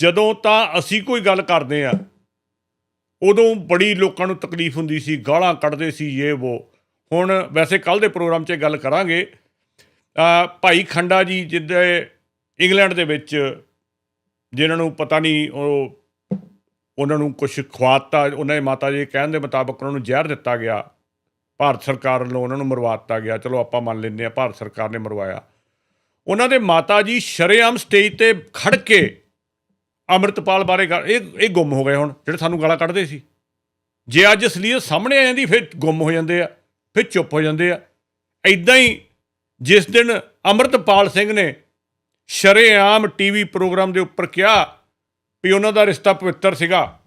ਜਦੋਂ ਤਾਂ ਅਸੀਂ ਕੋਈ ਗੱਲ ਕਰਦੇ ਆ ਉਦੋਂ ਬੜੀ ਲੋਕਾਂ ਨੂੰ ਤਕਲੀਫ ਹੁੰਦੀ ਸੀ, ਗਾਲਾਂ ਕੱਢਦੇ ਸੀ ਇਹ ਉਹ ਹੁਣ ਵੈਸੇ ਕੱਲ ਦੇ ਪ੍ਰੋਗਰਾਮ 'ਚ ਗੱਲ ਕਰਾਂਗੇ। ਭਾਈ ਖੰਡਾ ਜੀ ਜਿੱਦੇ ਇੰਗਲੈਂਡ ਦੇ ਵਿੱਚ, ਜਿਨ੍ਹਾਂ ਨੂੰ ਪਤਾ ਨਹੀਂ ਉਹ, ਉਹਨਾਂ ਨੂੰ ਕੁਝ ਖਵਾਤਾ, ਉਹਨਾਂ ਦੇ ਮਾਤਾ ਜੀ ਕਹਿਣ ਦੇ ਮੁਤਾਬਕ ਉਹਨਾਂ ਨੂੰ ਜ਼ਹਿਰ ਦਿੱਤਾ ਗਿਆ। ਭਾਰਤ ਸਰਕਾਰ ਵੱਲੋਂ ਉਹਨਾਂ ਨੂੰ ਮਰਵਾ ਦਿੱਤਾ ਗਿਆ। ਚਲੋ ਆਪਾਂ ਮੰਨ ਲੈਂਦੇ ਆ ਭਾਰਤ ਸਰਕਾਰ ਨੇ ਮਰਵਾਇਆ। ਉਹਨਾਂ ਦੇ ਮਾਤਾ ਜੀ ਸ਼ਰੇਆਮ ਸਟੇਜ ਤੇ ਖੜ ਕੇ ਅੰਮ੍ਰਿਤਪਾਲ ਬਾਰੇ ਗੱਲ ਇਹ ਇਹ ਗੁੰਮ ਹੋ ਗਏ ਹੁਣ, ਜਿਹੜੇ ਸਾਨੂੰ ਗਾਲਾਂ ਕੱਢਦੇ ਸੀ। ਜੇ ਅੱਜ ਅਸਲੀਅਤ ਸਾਹਮਣੇ ਆ ਜਾਂਦੀ, ਫਿਰ ਗੁੰਮ ਹੋ ਜਾਂਦੇ ਆ, ਫਿਰ ਚੁੱਪ ਹੋ ਜਾਂਦੇ ਆ। ਐਦਾਂ ਹੀ ਜਿਸ ਦਿਨ ਅੰਮ੍ਰਿਤਪਾਲ ਸਿੰਘ ਨੇ ਸ਼ਰੇਆਮ ਟੀਵੀ ਪ੍ਰੋਗਰਾਮ ਦੇ ਉੱਪਰ ਕਿਹਾ ਵੀ ਉਹਨਾਂ ਦਾ ਰਿਸ਼ਤਾ ਪਵਿੱਤਰ ਸੀਗਾ,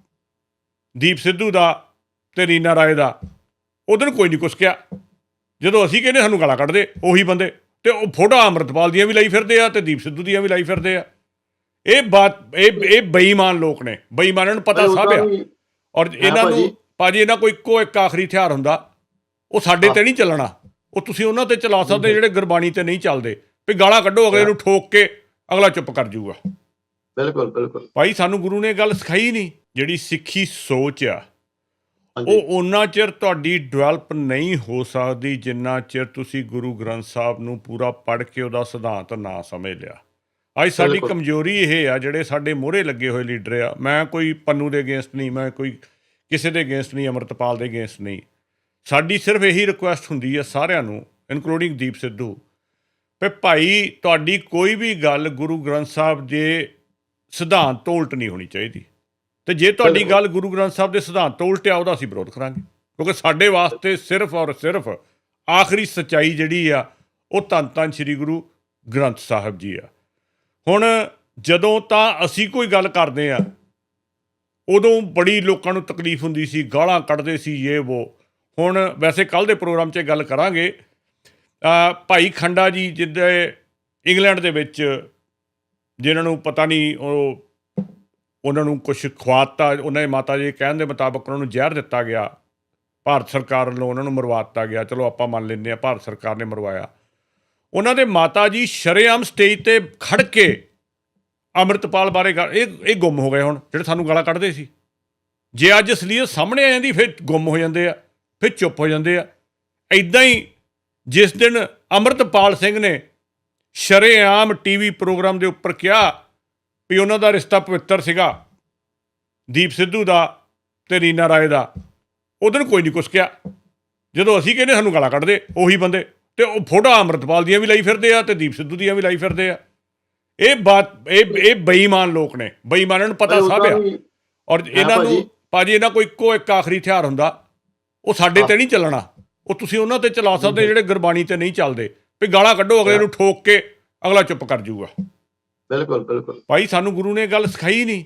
ਦੀਪ ਸਿੱਧੂ ਦਾ ਤੇ ਰੀਨਾ ਰਾਏ ਦਾ ਉਦੋਂ ਕੋਈ ਨਹੀਂ ਕੁਛ ਕਿਹਾ। ਜਦੋਂ ਅਸੀਂ ਕਹਿੰਦੇ ਸਾਨੂੰ ਗਾਲਾਂ ਕੱਢਦੇ, ਉਹੀ ਬੰਦੇ, ਤੇ ਉਹ ਫੋਟੋ ਅੰਮ੍ਰਿਤਪਾਲ ਦੀਆਂ ਵੀ ਲਾਈ ਫਿਰਦੇ ਆ ਤੇ ਦੀਪ ਸਿੱਧੂ ਦੀਆਂ ਵੀ ਲਾਈ ਫਿਰਦੇ ਆ। ਇਹ ਬਾਤ ਇਹ ਇਹ ਬੇਈਮਾਨ ਲੋਕ ਨੇ। ਬੇਈਮਾਨਾਂ ਨੂੰ ਪਤਾ ਸਭ ਆ ਔਰ ਇਹਨਾਂ। ਨੂੰ ਭਾਜੀ। ਇਹਨਾਂ ਕੋਈ ਇੱਕੋ ਇੱਕ ਆਖਰੀ ਹਥਿਆਰ ਹੁੰਦਾ। ਉਹ ਸਾਡੇ ਤੇ ਨਹੀਂ ਚੱਲਣਾ। ਉਹ ਤੁਸੀਂ ਉਹਨਾਂ ਤੇ ਚਲਾ ਸਕਦੇ ਜਿਹੜੇ ਗੁਰਬਾਣੀ ਤੇ ਨਹੀਂ ਚੱਲਦੇ। ਵੀ ਗਾਲਾਂ ਕੱਢੋ ਅਗਲੇ ਨੂੰ ਠੋਕ ਕੇ ਅਗਲਾ ਚੁੱਪ ਕਰ ਜਾਊਗਾ। ਬਿਲਕੁਲ ਬਿਲਕੁਲ। ਭਾਈ ਸਾਨੂੰ ਗੁਰੂ ਨੇ ਇਹ ਗੱਲ ਸਿਖਾਈ ਨਹੀਂ। ਜਿਹੜੀ ਸਿੱਖੀ ਸੋਚ ਆ ਉਹ ਉਹਨਾਂ ਚਿਰ ਤੁਹਾਡੀ ਡਿਵੈਲਪ ਨਹੀਂ ਹੋ ਸਕਦੀ ਜਿੰਨਾ ਚਿਰ ਤੁਸੀਂ ਗੁਰੂ ਗ੍ਰੰਥ ਸਾਹਿਬ ਨੂੰ ਪੂਰਾ ਪੜ੍ਹ ਕੇ ਉਹਦਾ ਸਿਧਾਂਤ ਨਾ ਸਮਝ ਲਿਆ। ਅੱਜ ਸਾਡੀ। ਕਮਜ਼ੋਰੀ ਇਹ ਆ ਜਿਹੜੇ ਸਾਡੇ ਮੋਹਰੇ ਲੱਗੇ ਹੋਏ ਲੀਡਰ ਆ। ਮੈਂ ਕੋਈ ਪੰਨੂ ਦੇ ਅਗੇਂਸਟ ਨਹੀਂ ਮੈਂ ਕੋਈ ਕਿਸੇ ਦੇ ਅਗੇਂਸਟ ਨਹੀਂ ਅਮਰਤਪਾਲ ਦੇ ਅਗੇਂਸਟ ਨਹੀਂ। ਸਾਡੀ ਸਿਰਫ ਇਹੀ ਰਿਕੁਐਸਟ ਹੁੰਦੀ ਹੈ ਸਾਰਿਆਂ ਨੂੰ ਇਨਕਲੂਡਿੰਗ ਦੀਪ ਸਿੱਧੂ। ਵੀ ਭਾਈ ਤੁਹਾਡੀ ਕੋਈ ਵੀ ਗੱਲ ਗੁਰੂ ਗ੍ਰੰਥ ਸਾਹਿਬ ਦੇ ਸਿਧਾਂਤ ਤੋਂ ਉਲਟ ਨਹੀਂ ਹੋਣੀ ਚਾਹੀਦੀ। ਤੇ ਜੇ ਤੁਹਾਡੀ। ਗੱਲ ਗੁਰੂ ਗ੍ਰੰਥ ਸਾਹਿਬ ਦੇ ਸਿਧਾਂਤ ਤੋਂ ਉਲਟਿਆ ਉਹਦਾ ਅਸੀਂ ਵਿਰੋਧ ਕਰਾਂਗੇ। ਕਿਉਂਕਿ ਸਾਡੇ ਵਾਸਤੇ ਸਿਰਫ ਔਰ ਸਿਰਫ ਆਖਰੀ ਸਚਾਈ ਜਿਹੜੀ ਆ ਉਹ ਧੰਨ ਧੰਨ ਸ੍ਰੀ ਗੁਰੂ ਗ੍ਰੰਥ ਸਾਹਿਬ ਜੀ ਆ। ਹੁਣ ਜਦੋਂ ਤਾਂ ਅਸੀਂ ਕੋਈ ਗੱਲ ਕਰਦੇ ਆ ਉਦੋਂ ਬੜੀ ਲੋਕਾਂ ਨੂੰ ਤਕਲੀਫ ਹੁੰਦੀ ਸੀ, ਗਾਲਾਂ ਕੱਢਦੇ ਸੀ ਇਹ ਉਹ ਹੁਣ ਵੈਸੇ ਕੱਲ ਦੇ ਪ੍ਰੋਗਰਾਮ 'ਚ ਗੱਲ ਕਰਾਂਗੇ। ਭਾਈ ਖੰਡਾ ਜੀ ਜਿੱਦੇ ਇੰਗਲੈਂਡ ਦੇ ਵਿੱਚ ਜਿਨ੍ਹਾਂ ਨੂੰ ਪਤਾ ਨਹੀਂ ਉਹ, ਉਹਨਾਂ ਨੂੰ ਕੁਝ ਖਵਾਤਾ, ਉਹਨਾਂ ਦੇ ਮਾਤਾ ਜੀ ਕਹਿਣ ਦੇ ਮੁਤਾਬਕ ਉਹਨਾਂ ਨੂੰ ਜ਼ਹਿਰ ਦਿੱਤਾ ਗਿਆ। ਭਾਰਤ ਸਰਕਾਰ ਵੱਲੋਂ ਉਹਨਾਂ ਨੂੰ ਮਰਵਾ ਦਿੱਤਾ ਗਿਆ। ਚਲੋ ਆਪਾਂ ਮੰਨ ਲੈਂਦੇ ਆ ਭਾਰਤ ਸਰਕਾਰ ਨੇ ਮਰਵਾਇਆ। ਉਹਨਾਂ ਦੇ ਮਾਤਾ ਜੀ ਸ਼ਰੇਆਮ ਸਟੇਜ ਤੇ ਖੜ ਕੇ ਅੰਮ੍ਰਿਤਪਾਲ ਬਾਰੇ ਗੱਲ, ਇਹ ਇਹ ਗੁੰਮ ਹੋ ਗਏ ਹੁਣ, ਜਿਹੜੇ ਸਾਨੂੰ ਗਾਲਾਂ ਕੱਢਦੇ ਸੀ। ਜੇ ਅੱਜ ਅਸਲੀਅਤ ਸਾਹਮਣੇ ਆ ਜਾਂਦੀ, ਫਿਰ ਗੁੰਮ ਹੋ ਜਾਂਦੇ ਆ, ਫਿਰ ਚੁੱਪ ਹੋ ਜਾਂਦੇ ਆ। ਐਦਾਂ ਹੀ ਜਿਸ ਦਿਨ ਅੰਮ੍ਰਿਤਪਾਲ ਸਿੰਘ ਨੇ ਸ਼ਰੇਆਮ ਟੀਵੀ ਪ੍ਰੋਗਰਾਮ ਦੇ ਉੱਪਰ ਕਿਹਾ ਵੀ ਉਹਨਾਂ ਦਾ ਰਿਸ਼ਤਾ ਪਵਿੱਤਰ ਸੀਗਾ, ਦੀਪ ਸਿੱਧੂ ਦਾ ਤੇ ਰੀਨਾ ਰਾਏ ਦਾ ਉਦੋਂ ਕੋਈ ਨਹੀਂ ਕੁਛ ਕਿਹਾ। ਜਦੋਂ ਅਸੀਂ ਕਹਿੰਦੇ ਸਾਨੂੰ ਗਾਲਾਂ ਕੱਢਦੇ, ਉਹੀ ਬੰਦੇ। ਤੇ ਉਹ ਫੋਟੋ ਅੰਮ੍ਰਿਤਪਾਲ ਦੀਆਂ ਵੀ ਲਾਈ ਫਿਰਦੇ ਆ ਤੇ ਦੀਪ ਸਿੱਧੂ ਦੀਆਂ ਵੀ ਲਾਈ ਫਿਰਦੇ ਆ। ਇਹ ਬਾਤ ਇਹ ਇਹ ਬੇਈਮਾਨ ਲੋਕ ਨੇ। ਬੇਈਮਾਨਾਂ ਨੂੰ ਪਤਾ ਸਭ ਆ ਔਰ ਇਹਨਾਂ ਨੂੰ ਭਾਜੀ। ਇਹਨਾਂ ਕੋਈ ਇੱਕੋ ਇੱਕ ਆਖਰੀ ਹਥਿਆਰ ਹੁੰਦਾ। ਉਹ ਸਾਡੇ ਤੇ ਨਹੀਂ ਚੱਲਣਾ। ਉਹ ਤੁਸੀਂ ਉਹਨਾਂ ਤੇ ਚਲਾ ਸਕਦੇ ਜਿਹੜੇ ਗੁਰਬਾਣੀ ਤੇ ਨਹੀਂ ਚੱਲਦੇ। ਵੀ ਗਾਲਾਂ ਕੱਢੋ ਅਗਲੇ ਨੂੰ ਠੋਕ ਕੇ ਅਗਲਾ ਚੁੱਪ ਕਰ ਜਾਊਗਾ। ਬਿਲਕੁਲ ਬਿਲਕੁਲ। ਭਾਈ ਸਾਨੂੰ ਗੁਰੂ ਨੇ ਗੱਲ ਸਿਖਾਈ ਨਹੀਂ।